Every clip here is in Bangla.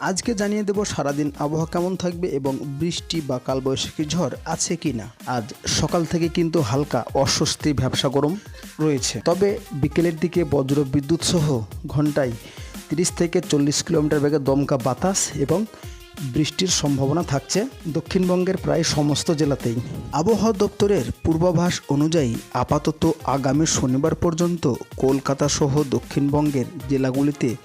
আজকে জানিয়ে দেব সারাদিন আবহাওয়া কেমন থাকবে এবং বৃষ্টি বা কালবৈশাখী ঝড় আছে কি না। আজ সকাল থেকে কিন্তু হালকা অস্বস্তি ব্যবসা গরম রয়েছে। তবে বিকেলের দিকে বজ্র বিদ্যুৎ সহ ঘন্টায় তিরিশ থেকে চল্লিশ কিলোমিটার বেগে দমকা বাতাস এবং বৃষ্টির সম্ভাবনা থাকছে দক্ষিণবঙ্গের প্রায় সমস্ত জেলাতেই। আবহাওয়া দপ্তরের পূর্বাভাস অনুযায়ী আপাতত আগামী শনিবার পর্যন্ত কলকাতা সহ দক্ষিণবঙ্গের জেলাগুলিতে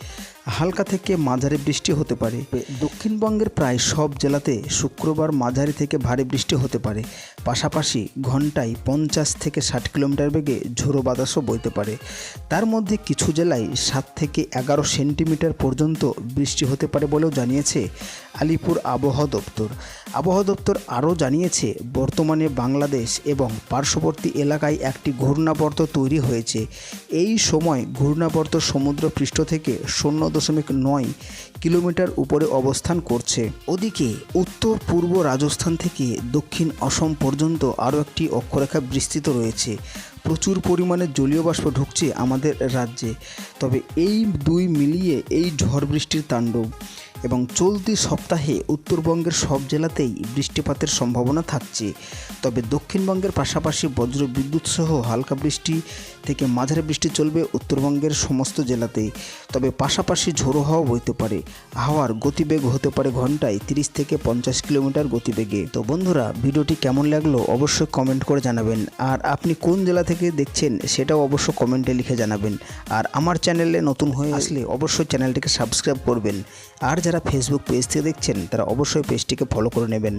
হালকা থেকে মাঝারি বৃষ্টি হতে পারে। দক্ষিণবঙ্গের প্রায় সব জেলাতে শুক্রবার মাঝারি থেকে ভারী বৃষ্টি হতে পারে। পাশাপাশি ঘন্টায় পঞ্চাশ থেকে ষাট কিলোমিটার বেগে ঝোড়ো বাতাসও বইতে পারে। তার মধ্যে কিছু জেলায় সাত থেকে এগারো সেন্টিমিটার পর্যন্ত বৃষ্টি হতে পারে বলেও জানিয়েছে আলিপুর আবহাওয়া দপ্তর। আবহাওয়া দপ্তর আরও জানিয়েছে, বর্তমানে বাংলাদেশ এবং পার্শ্ববর্তী এলাকায় একটি ঘূর্ণাবর্ত তৈরি হয়েছে। এই সময় ঘূর্ণাবর্ত সমুদ্র পৃষ্ঠ থেকে শূন্য দশমিক নয় কিলোমিটার উপরে অবস্থান করছে। ওদিকে উত্তর পূর্ব রাজস্থান থেকে দক্ষিণ অসম পর্যন্ত আরও একটি অক্ষরেখা বিস্তৃত রয়েছে। প্রচুর পরিমাণে জলীয় বাষ্প ঢুকছে আমাদের রাজ্যে, তবে এই দুই মিলিয়ে এই ঝড় বৃষ্টির তাণ্ডব। এবং চলতি সপ্তাহে উত্তরবঙ্গের সব জেলাতেই বৃষ্টিপাতের সম্ভাবনা থাকছে। তবে দক্ষিণবঙ্গের পাশাপাশি বজ্র বিদ্যুৎ সহ হালকা বৃষ্টি থেকে মাঝারি বৃষ্টি চলবে উত্তরবঙ্গের সমস্ত জেলাতেই তবে পাশাপাশি ঝোড়ো হাওয়া বইতে পারে। হাওয়ার গতিবেগ হতে পারে ঘন্টায় তিরিশ থেকে পঞ্চাশ কিলোমিটার গতিবেগে। তো বন্ধুরা, ভিডিওটি কেমন লাগল অবশ্যই কমেন্ট করে জানাবেন। আর আপনি কোন জেলা থেকে দেখছেন সেটাও অবশ্য কমেন্টে লিখে জানাবেন। আর আমার চ্যানেলে নতুন হয়ে আসলে অবশ্যই চ্যানেলটিকে সাবস্ক্রাইব করবেন। আর যারা ফেসবুক পেজ থেকে দেখছেন তারা অবশ্যই পেজটিকে ফলো করে নেবেন।